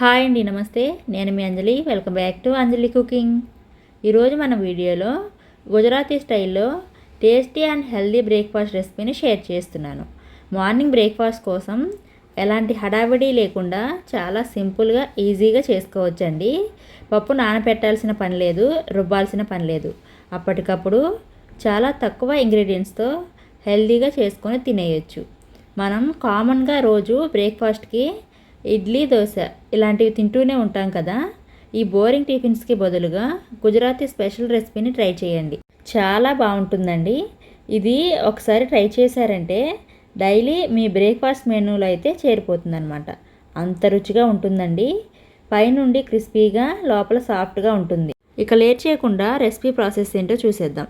Hi అండి నమస్తే. నేను మీ Anjali. Welcome back to Anjali cooking. ఈరోజు మన వీడియోలో గుజరాతీ స్టైల్లో టేస్టీ అండ్ హెల్దీ బ్రేక్ఫాస్ట్ రెసిపీని షేర్ చేస్తున్నాను. మార్నింగ్ బ్రేక్ఫాస్ట్ కోసం ఎలాంటి హడావిడి లేకుండా చాలా సింపుల్గా ఈజీగా చేసుకోవచ్చండి. పప్పు నానపెట్టాల్సిన పని లేదు రుబ్బాల్సిన పని లేదు. అప్పటికప్పుడు చాలా తక్కువ ఇంగ్రీడియంట్స్తో హెల్దీగా చేసుకొని తినేయచ్చు. మనం కామన్గా రోజు బ్రేక్ఫాస్ట్కి ఇడ్లీ దోశ ఇలాంటివి తింటూనే ఉంటాం కదా. ఈ బోరింగ్ టిఫిన్స్కి బదులుగా గుజరాతీ స్పెషల్ రెసిపీని ట్రై చేయండి. చాలా బాగుంటుందండి. ఇది ఒకసారి ట్రై చేశారంటే డైలీ మీ బ్రేక్ఫాస్ట్ మెనూలో అయితే చేరిపోతుందన్నమాట. అంత రుచిగా ఉంటుందండి. పైనుండి క్రిస్పీగా లోపల సాఫ్ట్గా ఉంటుంది. ఇక లేట్ చేయకుండా రెసిపీ ప్రాసెస్ ఏంటో చూసేద్దాం.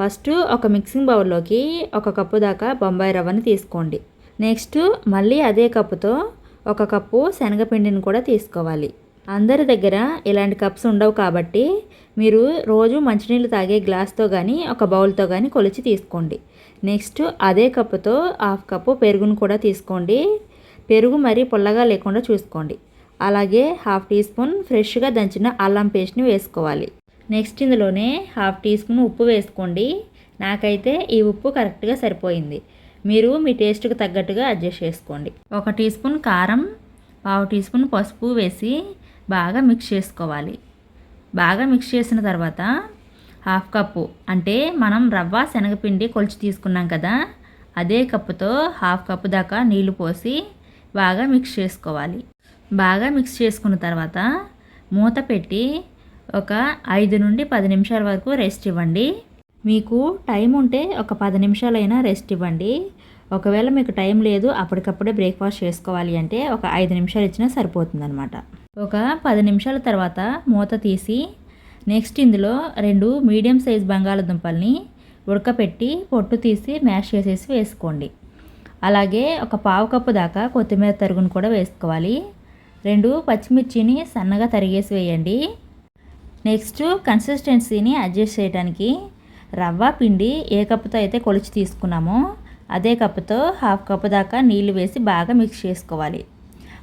ఫస్ట్ ఒక మిక్సింగ్ బౌల్లోకి ఒక కప్పు దాకా బొంబాయి రవ్వని తీసుకోండి. నెక్స్ట్ మళ్ళీ అదే కప్పుతో ఒక కప్పు శనగపిండిని కూడా తీసుకోవాలి. అందరి దగ్గర ఇలాంటి కప్స్ ఉండవు కాబట్టి మీరు రోజు మంచినీళ్ళు తాగే గ్లాస్తో కానీ ఒక బౌల్తో కానీ కొలిచి తీసుకోండి. నెక్స్ట్ అదే కప్పుతో హాఫ్ కప్పు పెరుగును కూడా తీసుకోండి. పెరుగు మరీ పుల్లగా లేకుండా చూసుకోండి. అలాగే హాఫ్ టీ స్పూన్ ఫ్రెష్గా దంచిన అల్లం పేస్ట్ని వేసుకోవాలి. నెక్స్ట్ ఇందులోనే హాఫ్ టీ స్పూన్ ఉప్పు వేసుకోండి. నాకైతే ఈ ఉప్పు కరెక్ట్గా సరిపోయింది. మీరు మీ టేస్ట్కి తగ్గట్టుగా అడ్జస్ట్ చేసుకోండి. ఒక టీ స్పూన్ కారం పావు టీ స్పూన్ పసుపు వేసి బాగా మిక్స్ చేసుకోవాలి. బాగా మిక్స్ చేసిన తర్వాత హాఫ్ కప్పు అంటే మనం రవ్వ శనగపిండి కొలిచి తీసుకున్నాం కదా అదే కప్పుతో హాఫ్ కప్పు దాకా నీళ్ళు పోసి బాగా మిక్స్ చేసుకోవాలి. బాగా మిక్స్ చేసుకున్న తర్వాత మూత పెట్టి ఒక ఐదు నుండి పది నిమిషాల వరకు రెస్ట్ ఇవ్వండి. మీకు టైం ఉంటే ఒక పది నిమిషాలైనా రెస్ట్ ఇవ్వండి. ఒకవేళ మీకు టైం లేదు అప్పటికప్పుడే బ్రేక్ఫాస్ట్ చేసుకోవాలి అంటే ఒక ఐదు నిమిషాలు ఇచ్చినా సరిపోతుందనమాట ఒక పది నిమిషాల తర్వాత మూత తీసి నెక్స్ట్ ఇందులో రెండు మీడియం సైజ్ బంగాళదుంపల్ని ఉడకపెట్టి పొట్టు తీసి మ్యాష్ చేసేసి వేసుకోండి. అలాగే ఒక పావు కప్పు దాకా కొత్తిమీర తరుగును కూడా వేసుకోవాలి. రెండు పచ్చిమిర్చిని సన్నగా తరిగేసి వేయండి. నెక్స్ట్ కన్సిస్టెన్సీని అడ్జస్ట్ చేయడానికి రవ్వ పిండి ఏ కప్పుతో అయితే కొలిచి తీసుకున్నామో అదే కప్పుతో హాఫ్ కప్పు దాకా నీళ్ళు వేసి బాగా మిక్స్ చేసుకోవాలి.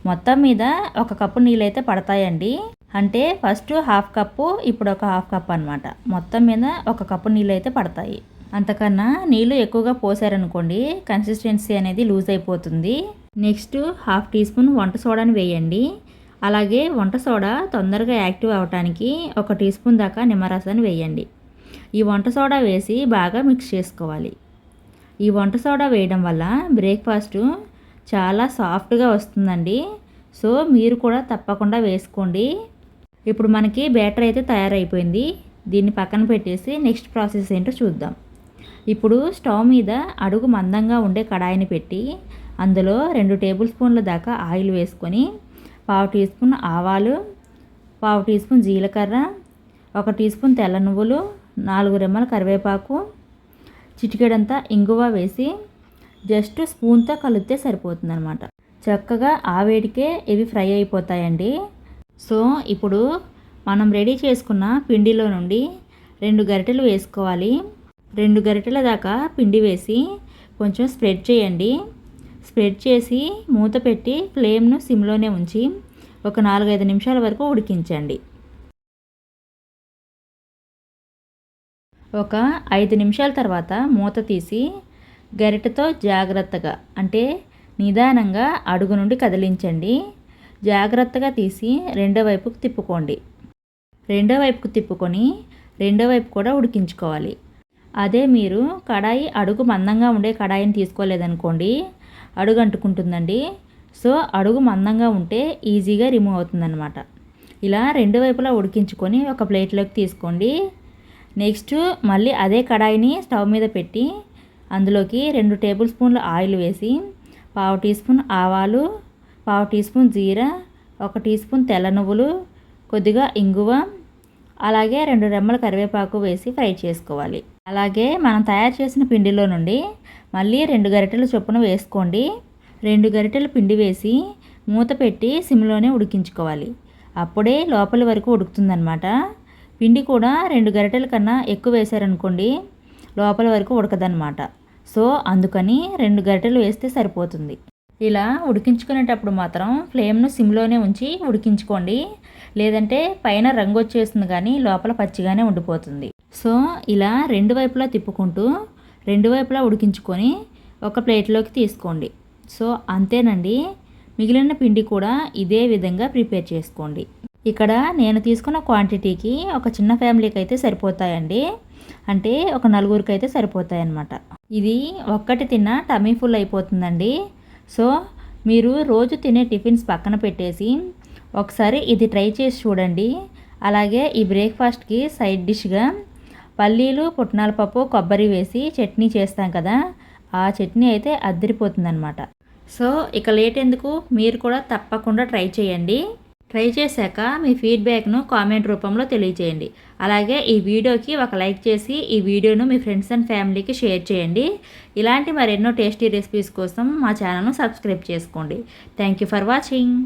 మొత్తం మీద ఒక కప్పు నీళ్ళు అయితే పడతాయండి. అంటే ఫస్ట్ హాఫ్ కప్పు ఇప్పుడు ఒక హాఫ్ కప్ అనమాట మొత్తం మీద ఒక కప్పు నీళ్ళు అయితే పడతాయి. అంతకన్నా నీళ్ళు ఎక్కువగా పోసారనుకోండి కన్సిస్టెన్సీ అనేది లూజ్ అయిపోతుంది. నెక్స్ట్ హాఫ్ టీ స్పూన్ వంట సోడాని వేయండి. అలాగే వంట సోడా తొందరగా యాక్టివ్ అవడానికి ఒక టీ స్పూన్ దాకా నిమ్మరసాన్ని వేయండి. ఈ వంట సోడా వేసి బాగా మిక్స్ చేసుకోవాలి. ఈ వంట సోడా వేయడం వల్ల బ్రేక్ఫాస్ట్ చాలా సాఫ్ట్గా వస్తుందండి. సో మీరు కూడా తప్పకుండా వేసుకోండి. ఇప్పుడు మనకి బ్యాటర్ అయితే తయారైపోయింది. దీన్ని పక్కన పెట్టేసి నెక్స్ట్ ప్రాసెస్ ఏంటో చూద్దాం. ఇప్పుడు స్టవ్ మీద అడుగు మందంగా ఉండే కడాయిని పెట్టి అందులో రెండు టేబుల్ స్పూన్ల దాకా ఆయిల్ వేసుకొని పావు టీ స్పూన్ ఆవాలు పావు టీ స్పూన్ జీలకర్ర ఒక టీ స్పూన్ తెల్ల నువ్వులు నాలుగు రెమ్మల కరివేపాకు చిటికెడంతా ఇంగువ వేసి జస్ట్ స్పూన్తో కలిపితే సరిపోతుందనమాట చక్కగా ఆ వేడికే ఇవి ఫ్రై అయిపోతాయండి. సో ఇప్పుడు మనం రెడీ చేసుకున్న పిండిలో నుండి రెండు గరిటెలు వేసుకోవాలి. రెండు గరిటెల దాకా పిండి వేసి కొంచెం స్ప్రెడ్ చేయండి. స్ప్రెడ్ చేసి మూత పెట్టి ఫ్లేమ్ను సిమ్లోనే ఉంచి ఒక నాలుగైదు నిమిషాల వరకు ఉడికించండి. ఒక ఐదు నిమిషాల తర్వాత మూత తీసి గరిటెతో జాగ్రత్తగా అంటే నిదానంగా అడుగు నుండి కదిలించండి. జాగ్రత్తగా తీసి రెండో వైపుకు తిప్పుకోండి. రెండో వైపుకు తిప్పుకొని రెండో వైపు కూడా ఉడికించుకోవాలి. అదే మీరు కడాయి అడుగు మందంగా ఉండే కడాయిని తీసుకోలేదనుకోండి. అడుగు అంటుకుంటుందండి. సో అడుగు మందంగా ఉంటే ఈజీగా రిమూవ్ అవుతుందన్నమాట. ఇలా రెండు వైపులా ఉడికించుకొని ఒక ప్లేట్లోకి తీసుకోండి. నెక్స్ట్ మళ్ళీ అదే కడాయిని స్టవ్ మీద పెట్టి అందులోకి రెండు టేబుల్ స్పూన్ల ఆయిల్ వేసి పావు టీ స్పూన్ ఆవాలు పావు టీ స్పూన్ జీరా ఒక టీ స్పూన్ తెల్ల నువ్వులు కొద్దిగా ఇంగువ అలాగే రెండు రెమ్మల కరివేపాకు వేసి ఫ్రై చేసుకోవాలి. అలాగే మనం తయారు చేసిన పిండిలో నుండి మళ్ళీ రెండు గరిటెలు చొప్పున వేసుకోండి. రెండు గరిటెలు పిండి వేసి మూత పెట్టి సిమ్లోనే ఉడికించుకోవాలి. అప్పుడే లోపలి వరకు ఉడుకుతుందన్నమాట. పిండి కూడా రెండు గరిటెల కన్నా ఎక్కువ వేశారనుకోండి లోపల వరకు ఉడకదనమాట సో అందుకని రెండు గరిటెలు వేస్తే సరిపోతుంది. ఇలా ఉడికించుకునేటప్పుడు మాత్రం ఫ్లేమ్ను సిమ్లోనే ఉంచి ఉడికించుకోండి. లేదంటే పైన రంగు వచ్చేస్తుంది కానీ లోపల పచ్చిగానే ఉండిపోతుంది. సో ఇలా రెండు వైపులా తిప్పుకుంటూ రెండు వైపులా ఉడికించుకొని ఒక ప్లేట్లోకి తీసుకోండి. సో అంతేనండి. మిగిలిన పిండి కూడా ఇదే విధంగా ప్రిపేర్ చేసుకోండి. ఇక్కడ నేను తీసుకున్న క్వాంటిటీకి ఒక చిన్న ఫ్యామిలీకి అయితే సరిపోతాయండి. అంటే ఒక నలుగురికి అయితే సరిపోతాయి అన్నమాట ఇది ఒక్కటి తిన్న టమీ ఫుల్ అయిపోతుందండి. సో మీరు రోజు తినే టిఫిన్స్ పక్కన పెట్టేసి ఒకసారి ఇది ట్రై చేసి చూడండి. అలాగే ఈ బ్రేక్ఫాస్ట్కి సైడ్ డిష్గా పల్లీలు పుట్నాల పప్పు కొబ్బరి వేసి చట్నీ చేస్తాం కదా ఆ చట్నీ అయితే అద్దరిపోతుందన్నమాట. సో ఇక లేట్ ఎందుకు? మీరు కూడా తప్పకుండా ట్రై చేయండి. ట్రై చేశాక మీ ఫీడ్బ్యాక్ను కామెంట్ రూపంలో తెలియజేయండి. అలాగే ఈ వీడియోకి ఒక లైక్ చేసి ఈ వీడియోను మీ ఫ్రెండ్స్ అండ్ ఫ్యామిలీకి షేర్ చేయండి. ఇలాంటి మరెన్నో టేస్టీ రెసిపీస్ కోసం మా ఛానల్ను సబ్స్క్రైబ్ చేసుకోండి. Thank you for watching.